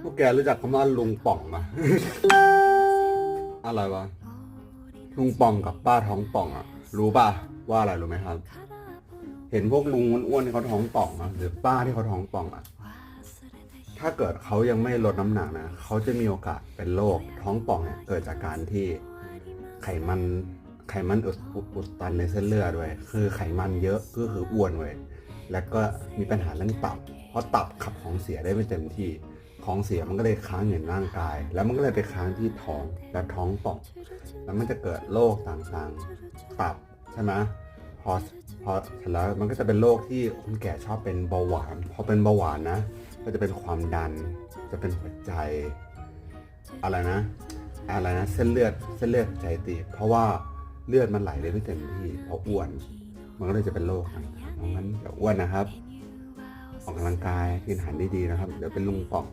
พวกแกรู้จักคำว่าลุงป่องไหม อะไรวะ ลุงป่องกับป้าท้องป่องอะรู้ป่ะว่าอะไรรู้ไหมครับ เห็นพวกลุงอ้วนๆที่เขาท้องป่องอะหรือป้าที่เขาท้องป่องอะถ้าเกิดเขายังไม่ลดน้ำหนักนะเขาจะมีโอกาสเป็นโรคท้องป่องเนี่ยเกิดจากการที่ไขมันไขมันอุดอุดตันในเส้นเลือดด้วยคือไขมันเยอะก็คืออ้วนเว้ยแล้วก็มีปัญหาเรื่องตับเพราะตับขับของเสียได้ไม่เต็มที่ ของเสียมันก็เลยค้างอยู่ในร่างกาย แล้วมันก็เลยไปค้างที่ท้องแบบท้องป่องแล้วมันจะเกิดโรคต่างๆตับใช่ไหมพอพอเสร็จแล้วมันก็จะเป็นโรคที่คนแก่ชอบเป็นเบาหวาน พอเป็นเบาหวานนะ ก็จะเป็นความดัน จะเป็นหัวใจ อะไรนะ อะไรนะ เส้นเลือด เส้นเลือดหัวใจตีบเพราะว่าเลือดมันไหลได้ไม่เต็มที่เพราะอ้วน มันก็เลยจะเป็นโรคต่างๆเพราะงั้นอย่าอ้วนนะครับ ออกกำลังกายกินอาหารดีๆนะครับ เดี๋ยวเป็นลุงป่อง